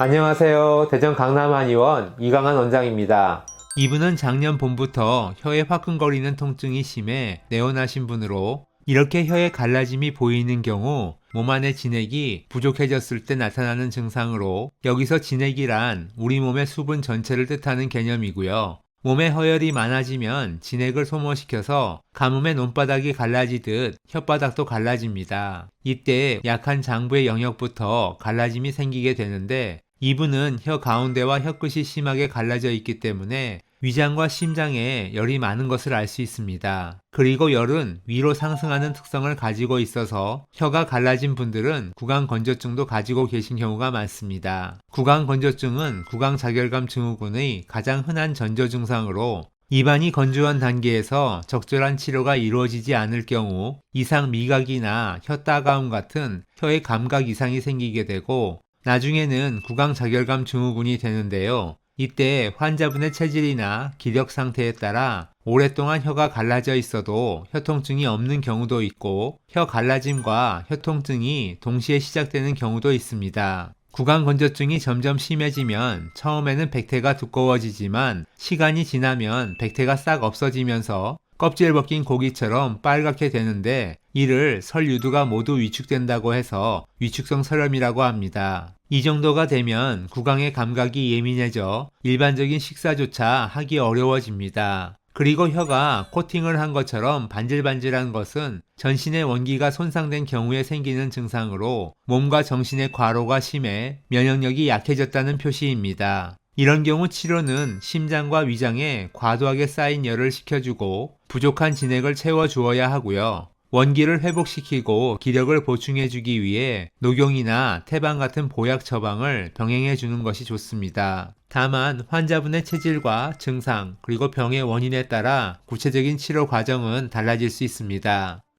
안녕하세요. 대전 강남한의원 이강한 원장입니다. 이분은 작년 봄부터 혀에 화끈거리는 통증이 심해 내원하신 분으로 이렇게 혀에 갈라짐이 보이는 경우 몸 안의 진액이 부족해졌을 때 나타나는 증상으로 여기서 진액이란 우리 몸의 수분 전체를 뜻하는 개념이고요. 몸에 허열이 많아지면 진액을 소모시켜서 가뭄의 논바닥이 갈라지듯 혓바닥도 갈라집니다. 이때 약한 장부의 영역부터 갈라짐이 생기게 되는데 이분은 혀 가운데와 혀 끝이 심하게 갈라져 있기 때문에 위장과 심장에 열이 많은 것을 알 수 있습니다. 그리고 열은 위로 상승하는 특성을 가지고 있어서 혀가 갈라진 분들은 구강건조증도 가지고 계신 경우가 많습니다. 구강건조증은 구강자결감 증후군의 가장 흔한 전조 증상으로 입안이 건조한 단계에서 적절한 치료가 이루어지지 않을 경우 이상 미각이나 혀 따가움 같은 혀의 감각 이상이 생기게 되고 나중에는 구강자결감 증후군이 되는데요. 이때 환자분의 체질이나 기력 상태에 따라 오랫동안 혀가 갈라져 있어도 혀통증이 없는 경우도 있고 혀 갈라짐과 혀통증이 동시에 시작되는 경우도 있습니다. 구강 건조증이 점점 심해지면 처음에는 백태가 두꺼워지지만 시간이 지나면 백태가 싹 없어지면서 껍질 벗긴 고기처럼 빨갛게 되는데 이를 설 유두가 모두 위축된다고 해서 위축성 설염이라고 합니다. 이 정도가 되면 구강의 감각이 예민해져 일반적인 식사조차 하기 어려워집니다. 그리고 혀가 코팅을 한 것처럼 반질반질한 것은 전신의 원기가 손상된 경우에 생기는 증상으로 몸과 정신의 과로가 심해 면역력이 약해졌다는 표시입니다. 이런 경우 치료는 심장과 위장에 과도하게 쌓인 열을 식혀주고 부족한 진액을 채워주어야 하고요. 원기를 회복시키고 기력을 보충해주기 위해 녹용이나 태방 같은 보약 처방을 병행해주는 것이 좋습니다. 다만 환자분의 체질과 증상 그리고 병의 원인에 따라 구체적인 치료 과정은 달라질 수 있습니다.